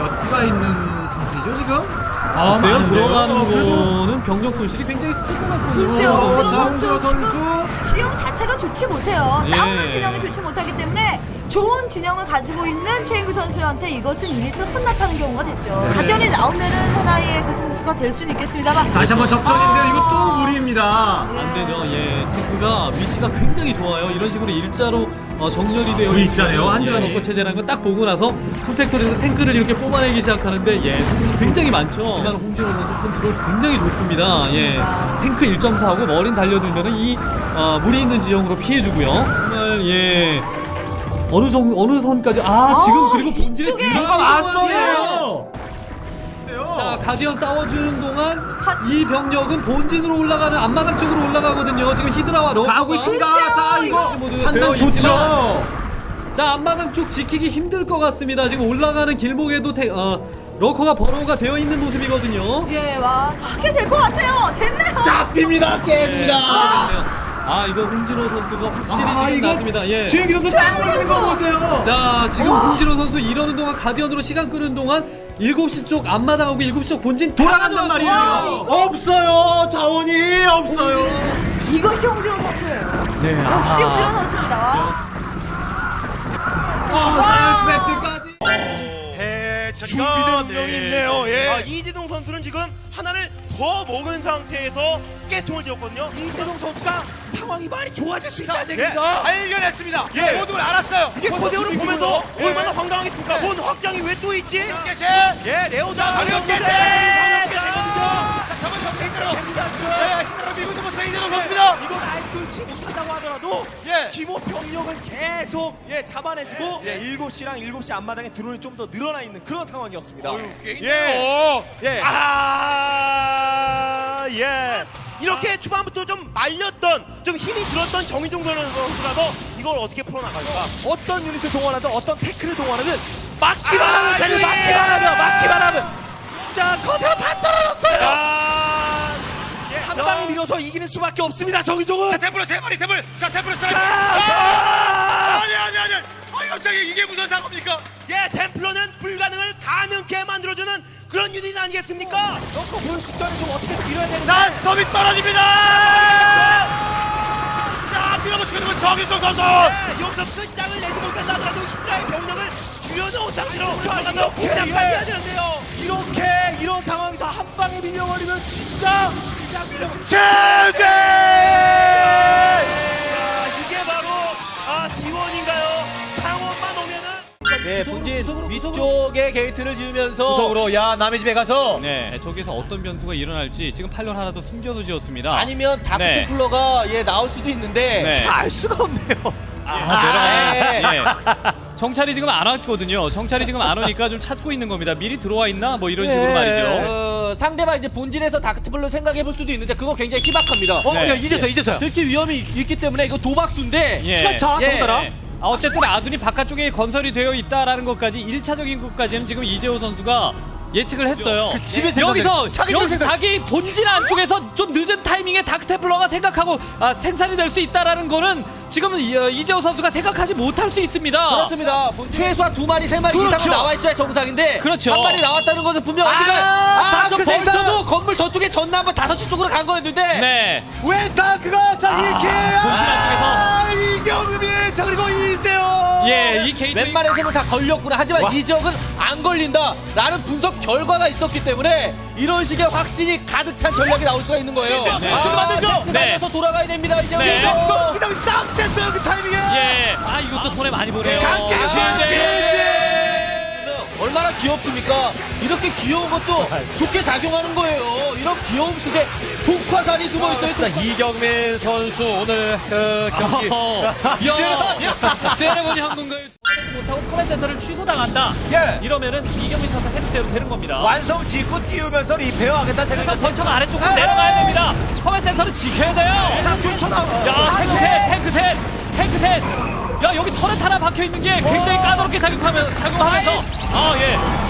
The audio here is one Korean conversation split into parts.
몇 기가 있는 상태죠 지금? 아, 세요 많은데요? 들어가는 어, 거는 병력 손실이 굉장히 클 것 같거든요. 글쎄요, 어, 장훈조 선수. 지형 자체가 좋지 못해요. 예. 싸우는 진영이 좋지 못하기 때문에 좋은 진영을 가지고 있는 최인규 선수한테 이것은 유닛을 혼납하는 경우가 됐죠. 네. 가디언이 나오면은 하나의 그 승수가 될 수는 있겠습니다만 다시 한번 접전인데요. 아. 이것도 무리입니다. 안 되죠. 예, 탱크가 위치가 굉장히 좋아요. 이런 식으로 일자로 어, 정렬이 되어 V자네요, 완전히. 예, 거 체제라는 걸딱 보고 나서 투팩토리에서 탱크를 이렇게 뽑아내기 시작하는데 예, 굉장히 많죠. 시간 홍진호 선수 컨트롤 굉장히 좋습니다. 예. 탱크 1점사하고 머린 달려들면은 이 어, 무리 있는 지형으로 피해주고요. 정말 예. 어느 정 어느 선까지 아 지금 어, 그리고 본진에 이쪽에 들어가 왔어요. 자 가디언 싸워주는 동안 한- 이 병력은 본진으로 올라가는 앞마당 쪽으로 올라가거든요. 지금 히드라와 러커가 가고 있습니다. 자 이거 판단 좋죠. 자 앞마당 쪽 지키기 힘들 것 같습니다. 지금 올라가는 길목에도 태, 어, 러커가 버로우가 되어 있는 모습이거든요. 예, 와, 저 하게 될 것 같아요. 됐네요. 잡힙니다. 깨집니다. 아 이거 홍진호 선수가 확실히 아 지금 났습니다. 예. 최영기 선수 딱 걸리는 거 보세요. 자 지금 와. 홍진호 선수 이러는 동안 가디언으로 시간 끄는 동안 7시 쪽 앞마당하고 7시 쪽 본진 다 돌아간단 말이에요. 가져갔거든요. 없어요. 자원이 없어요. 이것이 홍진호 선수예요. 네, 역시 아하. 홍진호 선수입니다. 아, 사이언스 준비된 운영이 있네요. 예. 아, 이재동 선수는 지금 하나를 더 먹은 상태에서 깨통을 지었거든요. 이재동 선수가 상황이 많이 좋아질 수 있다는 예, 얘기입니다. 발견했습니다. 예. 모든 걸 알았어요. 이게 코데오를 보면서 중이고요. 얼마나 황당하겠습니까? 뭔 확장이 왜 또 있지? 깨시. 예, 레오자 가격 깨시. 자, 정 힘들어. 힘들어 밀고 있는 모습 이재동 선수입니다. 알 뚫지 못한다고 하더라도 예. 기모 병력을 계속 예 잡아내주고 예. 7시랑 7시 앞마당에 드론이 좀 더 늘어나 있는 그런 상황이었습니다. 예. 예. 아, 예. 이렇게 초반부터 좀 말렸던, 좀 힘이 들었던 정희종 선수라도 이걸 어떻게 풀어나갈까? 어떤 유닛을 동원하든 어떤 태클을 동원하든 막기만 하면 되는 아, 막기만 하면 막기만 하면 자 커세가 다 떨어졌어요. 아, 예. 한 방에 밀어서 이기는 수밖에 없습니다. 정희종은. 자, 템플러 세 마리, 템플. 자, 템플러 세 마리. 자, 아, 아니, 아니, 아니. 아, 갑자기 이게 무슨 사고입니까? 예, 템플러는 불가능을 가능케 만들어주는 그런 유닛 아니겠습니까? 넣고 본 직전에 좀 어떻게 밀어야 되는데. 자, 스톱이 떨어집니다! 자, 밀어붙이는 건 정인종 선수! 네, 여기서 끝장을 내지 못한다 하더라도 히드라의 병력을 상태로 나가서 이렇게, 그냥 예. 빨려야 되는데요. 이렇게 이런 상황에서 한 방에 밀려버리면 진짜 제제! 이게 바로 아 D1인가요? 창원만 오면은 네, 본진 위쪽에 게이트를 지으면서 구석으로 야 남의 집에 가서 네, 저기서 어떤 변수가 일어날지 지금 팔론 하나 더 숨겨서 지었습니다. 아니면 다크 네. 템플러가 예 나올 수도 있는데 네. 알 수가 없네요. 아, 네. 내려가. 예. 정찰이 지금 안 왔거든요. 정찰이 지금 안 오니까 좀 찾고 있는 겁니다. 미리 들어와 있나? 뭐 이런 식으로 예. 말이죠. 어, 상대방 이제 본진에서 다크 템플러 생각해 볼 수도 있는데 그거 굉장히 희박합니다. 어, 네. 야 이제서 이제서야. 들킬 위험이 있기 때문에 이거 도박수인데 예. 시간 차 예. 더군다나. 네. 아, 어쨌든 아둔이 바깥쪽에 건설이 되어 있다라는 것까지 1차적인 것까지는 지금 이재호 선수가 예측을 했어요. 그 집에 여기서 자기 집에 여기서 생각- 자기 본진 안쪽에서 좀 늦은 타이밍에 다크테플러가 생각하고 아, 생산이 될 수 있다라는 거는 지금 이, 어, 이재호 선수가 생각하지 못할 수 있습니다. 그렇습니다. 최소한 두 마리, 세 마리 그렇죠. 이상은 나와 있어야 정상인데 그렇죠. 한 마리 나왔다는 것은 분명 어디가 아, 아저 다크! 벌쳐도 건물 저쪽에 전남부 5시 쪽으로 간 거였는데 네. 왜 다크가 자 이렇게 본진 아, 이경음이 자 그리고 이재호. 예, 이 게이트 웬만해서는 다 걸렸구나. 하지만 와. 이 지역은 안 걸린다. 라는 분석 결과가 있었기 때문에 이런 식의 확신이 가득 찬 전략이 나올 수가 있는 거예요. 네. 맞죠, 맞죠. 탱크 살려서 돌아가야 됩니다. 이제 네. 또 스피드이 딱 됐어요 그 타이밍에. 예. 아, 이것도 손에 많이 보네요. 강계 실제. 얼마나 귀엽습니까? 이렇게 귀여운 것도 좋게 작용하는 거예요. 이런 귀여움 속에 독화살이 숨어 있어요. 이경민 선수 오늘 그 경기 어, 야, 세레모니 한군가에 못하고 코멘 센터를 취소당한다. 예. 이러면은 이경민 선수 해도 되는 겁니다. 완성 짓고 띄우면서 리페어하겠다 생각. 번처가 아래쪽으로 내려가야 됩니다. 커맨 센터를 지켜야 돼요. 자 쫓아나. 야, 탱크 셋, 탱크 셋, 탱크 셋. 야, 여기 터렛 하나 박혀 있는 게 굉장히 까다롭게 작용하면, 작용하면서. 아,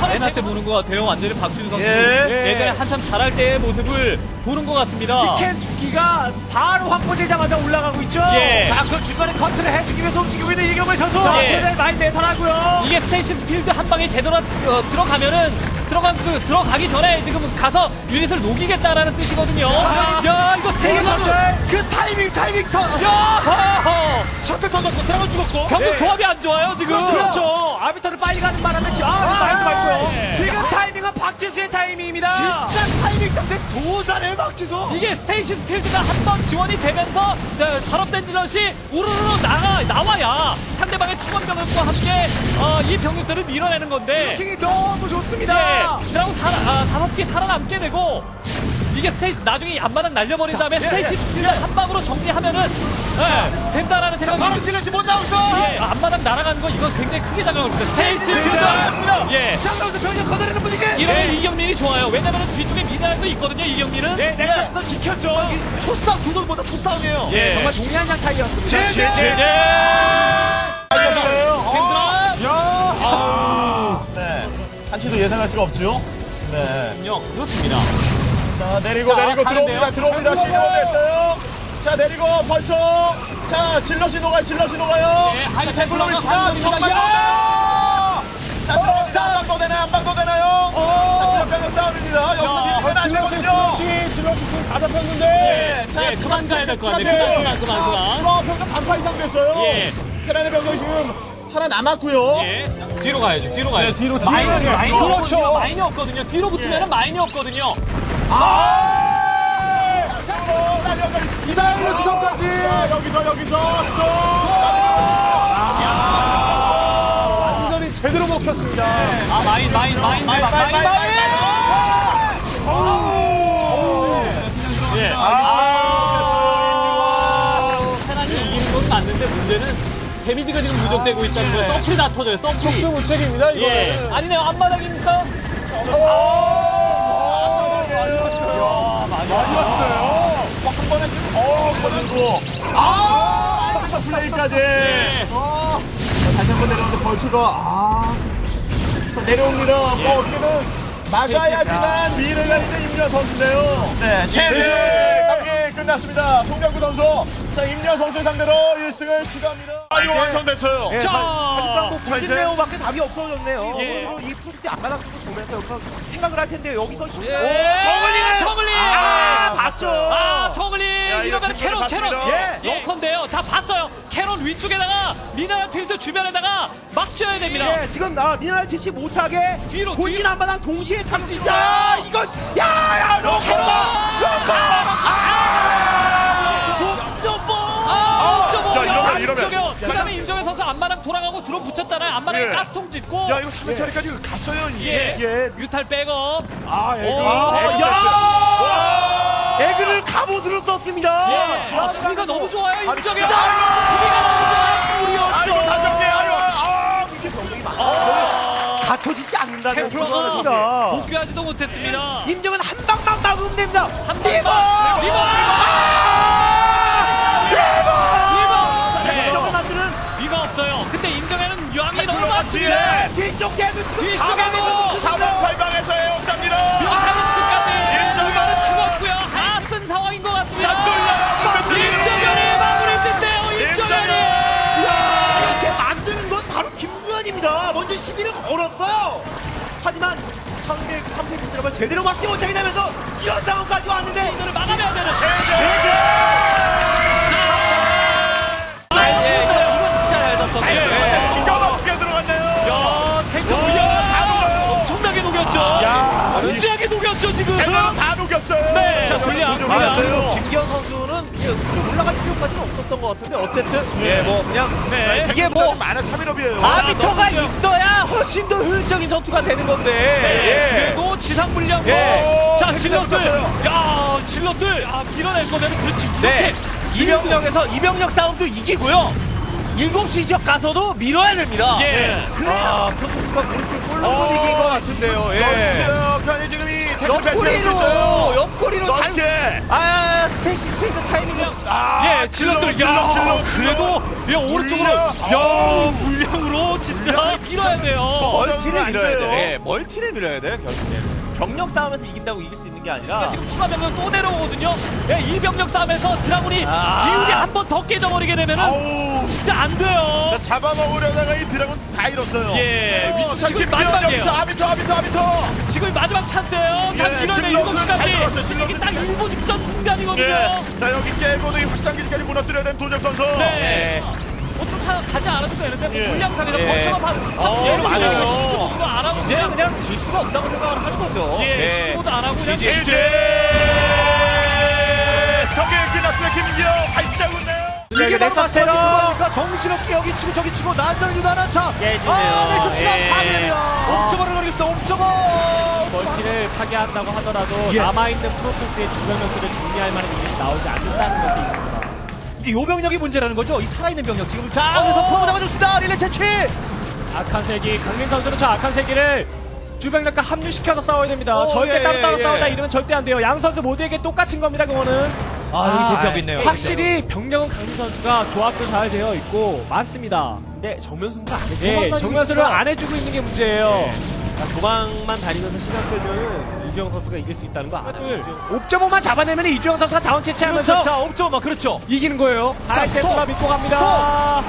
예. 턴을 레나 때 보는 것 같아요. 완전히 박준우 선수. 예. 예전에 한참 잘할 때의 모습을 보는 것 같습니다. 스캔 두기가 바로 확보되자마자 올라가고 있죠. 예. 자, 그 중간에 컨트롤 해주기 위해서 움직이고 있는 이경민 선수. 자, 예. 최대한 많이 내선하고요. 이게 스테이시스 필드 한 방에 제대로 어, 들어가면은 들어간 그 들어가기 전에 지금 가서 유닛을 녹이겠다라는 뜻이거든요. 야 이거 스테이시 선수. 그 타이밍, 타이밍 선. 야 셔틀 던졌고, 드라곤 죽었고. 병력 조합이 안 좋아요 지금. 그렇죠. 아비터를 빨리 가는 바 타이밍입니다. 진짜 타이밍 상대 도산의 막지소. 이게 스테이시스 필드가 한 번 지원이 되면서 네, 발업된 질럿이 우르르 나가 나와야 상대방의 충원 병력과 함께 어, 이 병력들을 밀어내는 건데. 킹이 너무 좋습니다. 예, 그리고 살아, 아, 다섯 개 살아남게 되고 이게 스테이시 나중에 앞마당 날려버린 다음에 예, 스테이시스 필드 한 방으로 정리하면은 예, 된다라는 생각이. 바로 찔러지 못 나오죠. 예, 앞마당 날아가는 거 이건 굉장히 크게 있어요. 스테이시스 필드. 들어갔습니다. 예. 장면에서 병력 거다리는 분위기. 이러면 이경민이 좋아요. 왜냐면 뒤쪽에 미나도 있거든요. 이경민은. 네, 넥서스도 지켰죠. 초싸움 두 돌보다 초싸움이에요. 예. 정말 종이한 장 차이였습니다. 제제. 제제. 아. 네. 한치도 예상할 수가 없죠. 네. 그렇습니다. 자, 내리고 자, 내리고. 들어옵니다. 들어옵니다. 시즈원 됐어요. 자, 내리고 벌쳐. 자, 질럿이 녹아요. 질럿이 녹아요. 네, 자, 하이템플러가 태블릿 차 정말. 녹아요. 자, 들어갑니다. 한방더 되나요? 한방더 되나요? 자, 질럿 병력 싸움입니다. 여기서 뒤로는 안 되거든요. 질럿이 지금 다 잡혔는데. 네. 자, 예, 그만 가야 될 것 같아요. 시간 그만. 그만, 그만, 그만. 자, 병력 반파 이상 됐어요. 예. 테란의 병력이 지금 살아남았고요. 예. 뒤로 가야죠. 뒤로 가야죠. 뒤로, 뒤로 마인이 가야죠. 마인이 그렇죠. 없거든요. 마인이 없거든요. 뒤로 붙으면은 마인이 없거든요. 이사이로 스톱까지. 여기서 여기서 스톱. 완전히 제대로 먹혔습니다. 아 마인 마인 마인 마인 마이 마이. 예. 아. 테란이 이기는 건 맞는데 문제는 데미지가 지금 누적되고 있다는 거예요. 서플이 다 터져요. 서플이. 속수무책입니다 이거. 예. 아니네요. 앞마당입니까? 많이 왔어요. 한 번에 지금 어, 거든고. 아, 아, 플레이까지. 어. 자, 다시 한 번 내려오는데 벌초가 아. 자, 내려옵니다. 뭐 어떻게든 막아야지만 미래가 있는 임현 선수인데요. 네, 제제 경기 끝났습니다. 송병구 선수. 자, 임현 선수 상대로 1승을 추가합니다. 아, 이거 완성됐어요. 자, 하지만 뭐 본진 레오밖에 답이 없어졌네요. 예. 오늘로 이 프로스 앞마당 쪽을 보면서 여기서 생각을 할 텐데 여기서 예. 정글링! 정글링! 아, 봤죠. 아, 정글링! 이거 이러면 충분히 캐럿, 캐럿! 봤습니다. 예. 러컨데요. 자, 봤어요. 캐럿 위쪽에다가 미나야 필드 주변에다가 막 지어야 됩니다. 예, 지금 나 미네랄 지치 못하게 뒤로, 본진 뒤로. 앞마당 동시에 탈수 있어요. 있자 이건 야야 로커 캐럿! 로커 이러면. 그 다음에 임정현 선수 앞마당 돌아가고 드론 붙였잖아요. 앞마당에 예. 가스통 짓고. 야, 이거 3회 처리까지 갔어요, 이게. 예. 예. 유탈 백업. 아 오. 아, 야 에그를 갑옷으로 썼습니다 예. 아, 수비가 너무 좋아요, 임정현! 수비가 우리 아, 이거 다 어쩌 아. 이게 병력이 많아 갖춰지지 않는다는 템플러가 복귀하지도 못했습니다. 임정은 한 방만 막으면 됩니다 한 리버 방만! 리버! 리버 임정현은 유황이 너무 뒤에. 많습니다. 뒤쪽 개그 지금 뒤쪽에도 사번 팔방에서의 역사입니다. 뮤타리스크까지 임정현! 이거는 죽었고요. 다쓴 상황인 것 같습니다. 잠들려. 임정현이 마무리 짓네요. 임정현이. 이렇게 만드는 건 바로 김구현입니다. 먼저 시비를 걸었어요. 하지만 상대 3세 분들을 제대로 막지 못하게 되면서 이런 상황까지 왔는데 이거를 막아내야 되는. 아, 녹였죠. 무지하게 녹였죠 지금. 제대로 다 녹였어요. 네, 자, 불리한, 불리한. 김기현 선수는 이게 올라갈 필요까지는 없었던 것 같은데 어쨌든 예 뭐 그냥 네. 이게 뭐 많은 3일업이에요. 아비터가 있어야 훨씬 더 효율적인 전투가 되는 건데 예. 그래도 지상 불량. 예. 자, 질럿들. 야, 질럿들. 아, 밀어낼 거면 그렇지. 네. 이병력에서 이병력 싸움도 이기고요. 7시 지역 가서도 밀어야 됩니다. 예. 그래야 프로토스가 그렇게 골로 못 이긴 것 같은데요. 예. 옆구리로. 옆구리로 잘. 아 스테이시 스테이크 타이밍이. 예, 질럿들. 야, 질럿, 질럿, 그래도 야, 오른쪽으로. 야, 물량으로 진짜. 밀어야 돼요. 멀티를 안 밀어야. 돼요. 예, 멀티를 밀어야 돼요, 결국에는. 병력 싸움에서 이긴다고 이길 수 있는 게 아니라 지금 추가 병력 또 내려오거든요. 예, 이 병력 싸움에서 드라군이 아. 기울이 한 번 더 깨져버리게 되면은 아우. 진짜 안 돼요. 자, 잡아먹으려다가 이 드래곤 다 잃었어요. 예, 어, 위- 자, 지금 마지막이에요. 여기서 아비터, 아비터, 아비터. 지금 마지막 찬스예요. 자, 예, 질럿은 잘 7시까지. 들어왔어요, 질럿은. 이게 딱 일부 직전 순간이거든요. 예. 자, 여기 깨고도 이 확장기지까지 무너뜨려야 되는 도적 선수. 네. 뭐 쫓아가지 않아도 되는데 뭐 예. 물량상에서 예. 벌처가 반, 어, 반 맞아요. 시즈 모드도 안 하고 이제 그냥 그냥 질 수가 없다고 생각을 하는 거죠. 예, 네. 시즈 모드 안 하고 그냥 이제 경기 끝났습니다. 활짝 웃네요. 이게 그거니까 정신없게 여기 치고 저기 치고 난장 유단한 차. 아, 넥서스가 파괴되면 옵저버를 노리겠습니다. 옵저버. 멀티를 파괴한다고 하더라도 예. 남아있는 프로토스의 주변력들을 정리할 만한 유닛이 나오지 않는다는 것이 있습니다. 이게 요 병력이 문제라는 거죠. 이 살아있는 병력 지금 자 그래서 프로모 잡아줬습니다. 릴레 채취. 악한 세기, 강민 선수는 저 악한 세기를 주변력과 합류시켜서 싸워야 됩니다. 어, 절대 예, 따로따로 예, 예. 싸우다 이러면 절대 안 돼요. 양 선수 모두에게 똑같은 겁니다, 그거는. 아, 여기 대피하고 있네요. 확실히 병력은 강민 선수가 조합도 잘 되어 있고 많습니다. 네, 정면 승부 안 해주고 예, 정면수를 안 해주고 있는 게 문제예요. 도망만 다니면서 시간 끌면은 이주영 선수가 이길 수 있다는 거 알아요. 옵저버만 잡아내면 이주영 선수가 자원 채취하면서 그렇죠. 자, 옵저버 그렇죠. 이기는 거예요. 자, 하이세트가! 믿고 갑니다.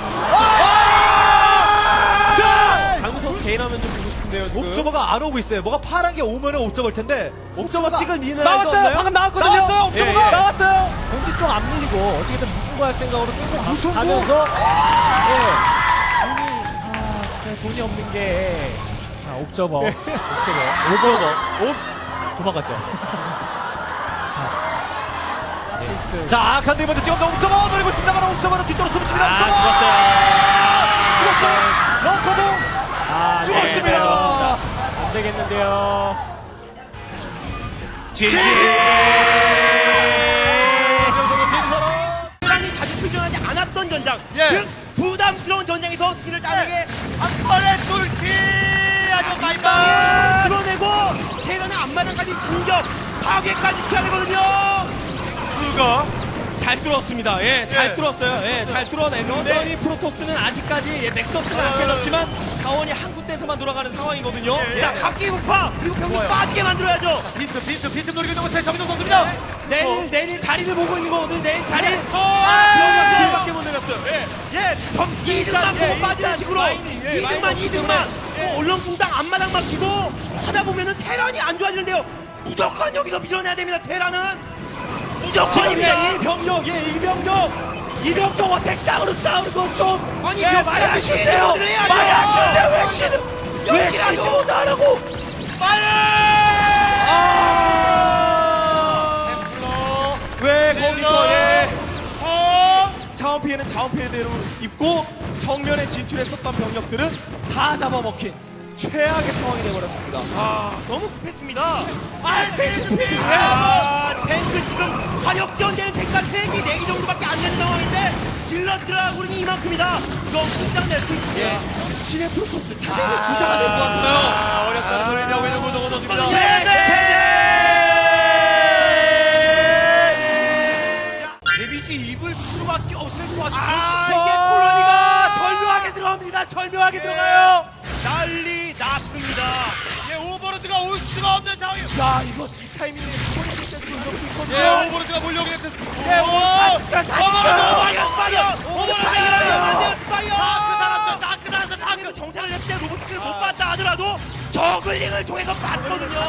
자, 강우 선수 개인하면 좀 보고 싶은데요. 지금. 옵저버가 안 오고 있어요. 뭐가 파란 게 오면은 옵저버일 텐데. 옵저버 찍을 미는 나왔어요. 방금 나왔거든요. 나왔어요, 옵저버가. 예, 예. 나왔어요. 공지 좀안 밀리고 어떻게든 무승부 할 생각으로 끌고 가-? 가면서 예. 돈이 아, 돈이 없는 게 자, 옵저버. 옵저버. 옵저버. 옵 도망갔죠. 자, 자, 악한 데이먼트 뛰어온다. 옵저버 노리고 있습니다만 옵저버는 뒤쪽으로 숨습니다. 아, 옵저버. 죽었어요. 럭커봉 아, 죽었습니다. 네, 안 되겠는데요. 지지. 앞마당까지 진격 파괴까지 시켜야 되거든요 그가 잘 뚫었습니다. 예, 잘 예. 뚫었어요. 예, 잘 뚫어냈는데 여전히 프로토스는 아직까지 예, 넥서스는 안 깨졌지만 자원이 한 군데서만 돌아가는 상황이거든요. 자 각기 우파 그리고 병력 빠지게 만들어야죠 빈트 빈트 빈트 노리고 있는 곳에 정정 선수입니다. 내일 내일 자리를 보고 있는 거거든요. 내일 자리. 아! 들어가기 밖에 못 내렸어요. 예. 예, 점 2등만 예, 보고 빠지는 식으로 마인이, 예, 2등만 마인 2 등만 뭐 얼렁뚱땅 앞마당 막히고 하다 보면은 테란이 안 좋아지는데요 무조건 여기서 밀어내야 됩니다 테란은 무조건입니다 예, 이 병력, 예, 이 병력, 이 병력 어택 땅으로 싸우는 건 좀. 아니 예, 많이 아쉬운데요. 많이 아쉬운데 왜 시드, 왜 여기라도. 못하라고? 빨리! 아! 왜 거기서 예? 어? 자원 피해는 자원 피해대로 입고 정면에 진출했었던 병력들은 다 잡아먹힌 최악의 상황이 되어버렸습니다. 아 너무 급했습니다 RCSP! 아, 탱크 지금 화력 지원되는 탱크가 3개, 4개 정도밖에 안 되는 상황인데 질러들어가고는 이만큼이다. 이거 끝장 낼 수 있습니다. 신의 프로토스 차세대 주자가 될 것 같아요. 아, 어렵다는 소리냐고 있는 고정호 선수입니다. 예, 오버로드가 몰려오게 됐습니다. 예, 오버로드 다시 가, 다시 가. 파이어, 파이어, 오버로드 파이어, 파이어. 다크 살았어, 다크 살았어, 다크. 다크 정찰을 했을 때 로봇을 못 봤다 하더라도 저글링을 통해서 봤거든요.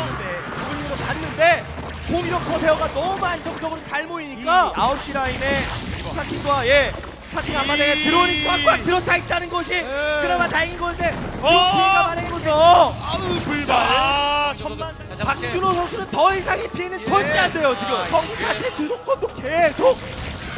저글링으로 봤는데 공이로 커세어가 너무 안정적으로 잘 모이니까 9시 라인에 스타팅과 예 스타팅 앞마당에 드론이 꽉꽉 들어차 있다는 것이 그나마 다행인 건데 그 피해가 많은 거죠. 아우, 불발. 아, 천만 박준호 선수는 더 이상의 피해는 절대 안 돼요 지금. 아, 경기 자체 주도권도 계속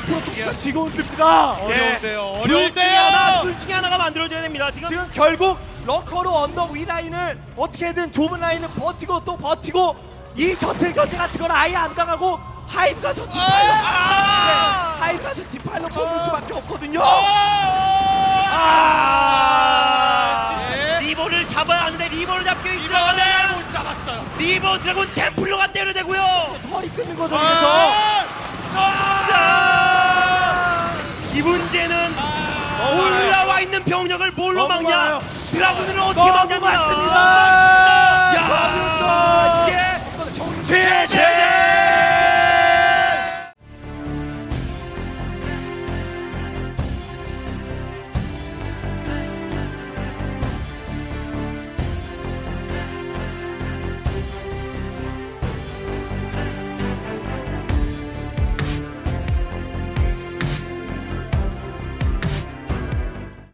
프로토스가 지고 있습니다. 어려운데요, 둘 중에 하나, 어려운데요. 둘 중에 하나가 만들어져야 됩니다. 지금. 지금 결국 러커로 언덕 위 라인을 어떻게든 좁은 라인을 버티고 또 버티고 이 셔틀 견제 같은 건 아예 안 당하고 하이브 가서 뒷팔 하이브 가서 뒷팔로 뽑을 수밖에 없거든요. 아, 리버를 잡아야 하는데 리버를 잡기 위해 들어가면 못 잡았어요. 리버 드래곤 템플러가 때려대고요. 허리 끊는 거죠 그래서. 자, 이 문제는 올라와 있는 병력을 뭘로 막냐? 드라군을 어떻게 막냐? 많습니다.